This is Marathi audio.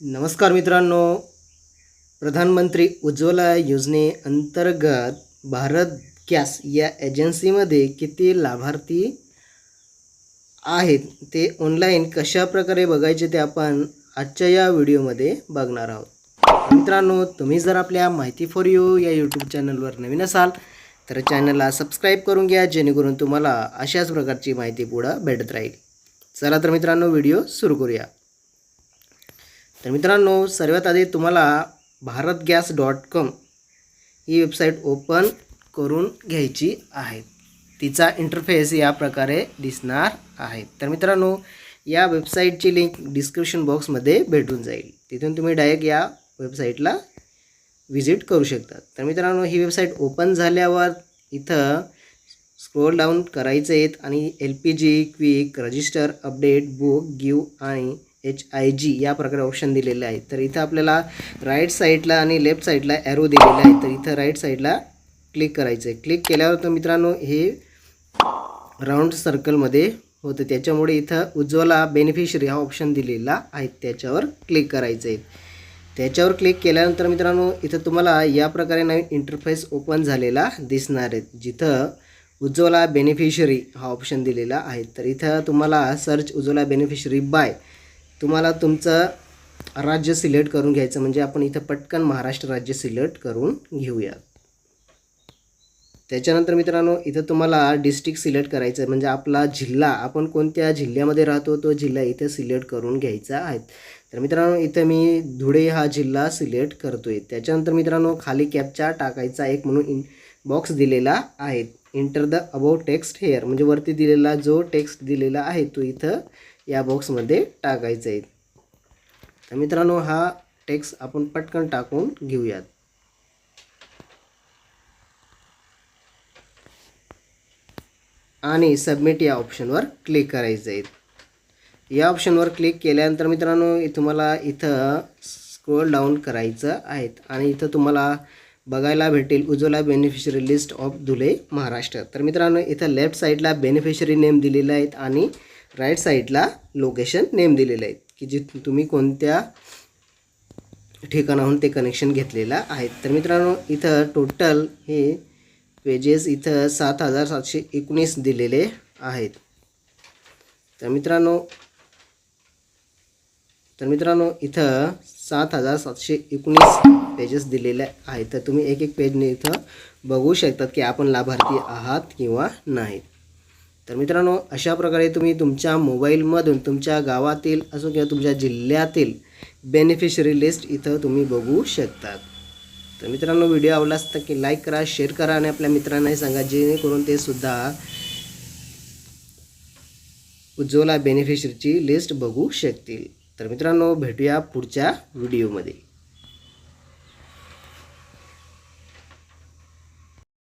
नमस्कार मित्रांनो. प्रधानमंत्री उज्ज्वला योजनेअंतर्गत भारत गॅस या एजन्सीमध्ये किती लाभार्थी आहेत ते ऑनलाईन कशाप्रकारे बघायचे ते आपण आजच्या या व्हिडिओमध्ये बघणार आहोत. मित्रांनो तुम्ही जर आपल्या माहिती फॉर यू या यूट्यूब चॅनलवर नवीन असाल तर चॅनलला सबस्क्राईब करून घ्या जेणेकरून तुम्हाला अशाच प्रकारची माहिती पुढं भेटत राहील. चला तर मित्रांनो व्हिडिओ सुरू करूया. तर मित्रांनो सर्वात आधी तुम्हाला भारत गॅस डॉट कॉम ही वेबसाईट ओपन करून घ्यायची आहे. तिचा इंटरफेस या प्रकारे दिसणार आहे. तर मित्रांनो या वेबसाईटची लिंक डिस्क्रिप्शन बॉक्समध्ये भेटून जाईल. तिथून तुम्ही डायरेक्ट या वेबसाईटला व्हिजिट करू शकता. तर मित्रांनो ही वेबसाईट ओपन झाल्यावर इथं स्क्रोल डाऊन करायचं आहेत आणि L P G quick register update book give आणि एच आय जी या प्रकारे ऑप्शन दिलेले आहेत. तर इथं आपल्याला राईट साईडला आणि लेफ्ट साईडला ॲरो दिलेला आहे तर इथं राईट साईडला क्लिक करायचं आहे क्लिक केल्यावर तर मित्रांनो हे राऊंड सर्कलमध्ये होतं. त्याच्यामुळे इथं उज्ज्वला बेनिफिशरी हा ऑप्शन दिलेला आहे. त्याच्यावर क्लिक करायचं आहे त्याच्यावर क्लिक केल्यानंतर मित्रांनो इथं तुम्हाला या प्रकारे नवीन इंटरफेस ओपन झालेला दिसणार आहे. जिथं उज्ज्वला बेनिफिशरी हा ऑप्शन दिलेला आहे. तर इथं तुम्हाला सर्च उज्ज्वला बेनिफिशरी बाय तुम्हाला तुमचं राज्य सिलेक्ट करून घ्यायचं म्हणजे आपण इथं पटकन महाराष्ट्र राज्य सिलेक्ट करून घेऊया. त्याच्यानंतर मित्रांनो इथं तुम्हाला डिस्ट्रिक्ट सिलेक्ट करायचं आहे म्हणजे आपला जिल्हा आपण कोणत्या जिल्ह्यामध्ये राहतो तो जिल्हा इथं सिलेक्ट करून घ्यायचा आहे. तर मित्रांनो इथं मी धुळे हा जिल्हा सिलेक्ट करतोय. त्याच्यानंतर मित्रांनो खाली कॅपचा टाकायचा एक म्हणून इन बॉक्स दिलेला आहे. Enter the above text here म्हणजे वरती दिलेला जो टेक्स्ट दिलेला आहे तो इथं या बॉक्समध्ये टाकायचं आहे. तर मित्रांनो हा टेक्स्ट आपण पटकन टाकून घेऊयात. आणि सबमिट या ऑप्शनवर क्लिक करायचं आहे. या ऑप्शनवर क्लिक केल्यानंतर मित्रांनो तुम्हाला इथं स्क्रोल डाऊन करायचं आहेत. आणि इथं तुम्हाला बघायला भेटेल Ujjwala beneficiary list of Dhule Maharashtra तर मित्रांनो इथं लेफ्ट साईडला बेनिफिशरी नेम दिलेले आहेत आणि राईट साईडला लोकेशन नेम दिलेलं आहे. की जी तुम्ही कोणत्या ठिकाणाहून ते कनेक्शन घेतलेलं आहे. तर मित्रांनो इथं टोटल हे पेजेस इथं सात हजार सातशे एकोणीस दिलेले आहेत. तर मित्रांनो तर मित्रांनो इथं सात हजार सातशे एकोणीस पेजेस दिलेले आहेत. तर तुम्ही एक एक पेजने इथं बघू शकतात की आपण लाभार्थी आहात किंवा नाहीत. तर मित्रांनो अशा प्रकारे तुम्ही तुमच्या मोबाईलमधून तुमच्या गावातील असो किंवा तुमच्या जिल्ह्यातील बेनिफिशरी लिस्ट इथं तुम्ही बघू शकतात. तर मित्रांनो व्हिडिओ आवडला असता की लाईक करा शेअर करा आणि आपल्या मित्रांनाही सांगा जेणेकरून ते सुद्धा उज्ज्वला बेनिफिशरीची लिस्ट बघू शकतील. तर मित्रांनो भेटूया पुढच्या व्हिडिओमध्ये